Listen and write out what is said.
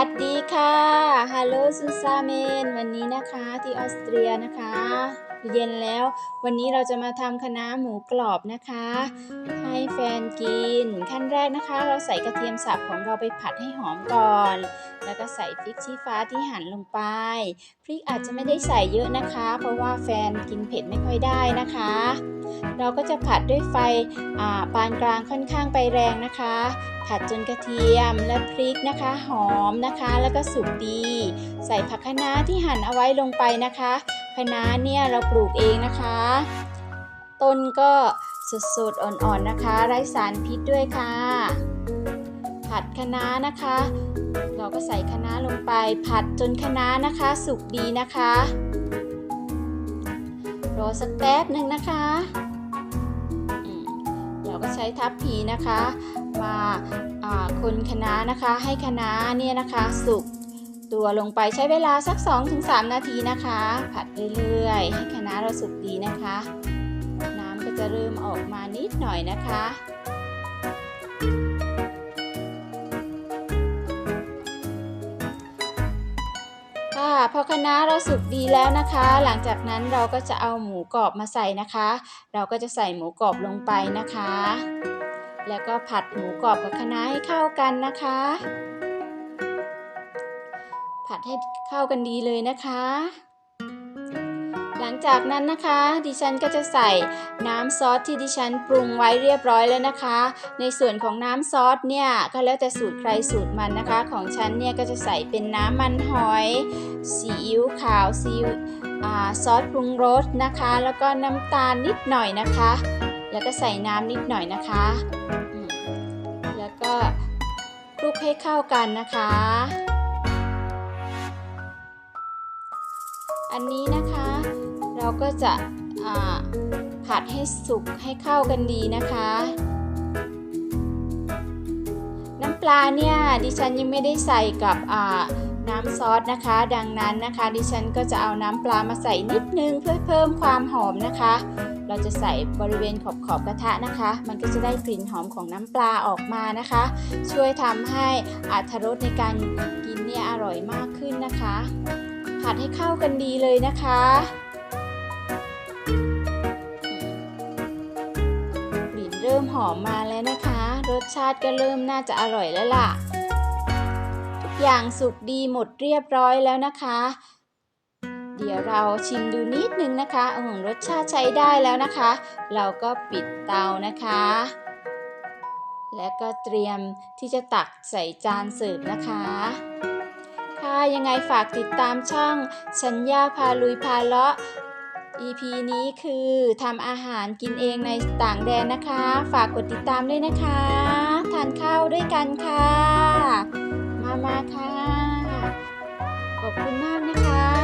วัสดีค่ะฮัลโหลซูซาเมน วันนี้นะคะที่ออสเตรียนะคะเย็นแล้ว วันนี้เราจะมาทำคะน้าหมูกรอบนะคะ ให้แฟนกิน ขั้นแรกนะคะ เราใส่กระเทียมสับของเราไปผัดให้หอมก่อน แล้วก็ใส่พริกชี้ฟ้าที่หั่นลงไป พริกอาจจะไม่ได้ใส่เยอะนะคะ เพราะว่าแฟนกินเผ็ดไม่ค่อยได้นะคะ เราก็จะผัดด้วยไฟปานกลางค่อนข้างไปแรงนะคะ ผัดจนกระเทียมและพริกนะคะ หอมนะคะ แล้วก็สุกดี ใส่ผักคะน้าที่หั่นเอาไว้ลงไปนะคะ คะน้าเนี่ยเราปลูกเองนะคะ ต้นก็สดๆอ่อนๆนะคะ ไร้สารพิษด้วยค่ะ ผัดคะน้านะคะ เราก็ใส่คะน้าลงไป ผัดจนคะน้านะคะ สุกดีนะคะรอสักแป๊บหนึ่งนะคะเราก็ใช้ทัพพีนะคะมาอ่าคนคะน้านะคะ ให้คะน้าเนี่ยนะคะสุก ตัวลงไปใช้เวลาสัก 2-3 นาทีนะคะ ผัดเรื่อยๆ ให้คะน้าเราสุกดีนะคะ น้ำก็จะเริ่มออกมานิดหน่อยนะคะค่ะพอคะน้าเราสุกดีแล้วนะคะ หลังจากนั้นเราก็จะเอาหมูกรอบมาใส่นะคะ เราก็จะใส่หมูกรอบลงไปนะคะ แล้วก็ผัดหมูกรอบกับคะน้าให้เข้ากันนะคะ ผัดให้เข้ากันดีเลยนะคะ หลังจากนั้นนะคะ ดิฉันก็จะใส่น้ำซอสที่ดิฉันปรุงไว้เรียบร้อยแล้วนะคะ ในส่วนของน้ำซอสเนี่ยก็แล้วแต่สูตรใครสูตรมันนะคะ ของฉันเนี่ยก็จะใส่เป็นน้ำมันหอยซีอิ๊วขาวซีอิ๊วซอสปรุงรสนะคะ แล้วก็น้ำตาลนิดหน่อยนะคะ แล้วก็ใส่น้ำนิดหน่อยนะคะ แล้วก็คลุกให้เข้ากันนะคะ อันนี้นะคะ เราก็จะผัดให้สุกให้เข้ากันดีนะคะ น้ำปลาเนี่ยดิฉันยังไม่ได้ใส่กับน้ำซอสนะคะ ดังนั้นนะคะ ดิฉันก็จะเอาน้ำปลามาใส่นิดนึงเพื่อเพิ่มความหอมนะคะ เราจะใส่บริเวณขอบขอบกระทะนะคะ มันก็จะได้กลิ่นหอมของน้ำปลาออกมานะคะ ช่วยทำให้อรรถรสในการกินเนี่ยอร่อยมากขึ้นนะคะ ผัดให้เข้ากันดีเลยนะคะ กลิ่นเริ่มหอมมาแล้วนะคะ รสชาติก็เริ่มน่าจะอร่อยแล้วล่ะ ทุกอย่างสุกดีหมดเรียบร้อยแล้วนะคะ เดี๋ยวเราชิมดูนิดนึงนะคะอืมรสชาติใช้ได้แล้วนะคะ เราก็ปิดเตานะคะและก็เตรียมที่จะตักใส่จานเสิร์ฟนะคะค่ะ ยังไงฝากติดตามช่องชัญญาพาลุยพาเลาะ EP นี้คือทำอาหารกินเองในต่างแดนนะคะ ฝากกดติดตามด้วยนะคะ ทานข้าวด้วยกันค่ะ มามาค่ะ ขอบคุณมากนะคะ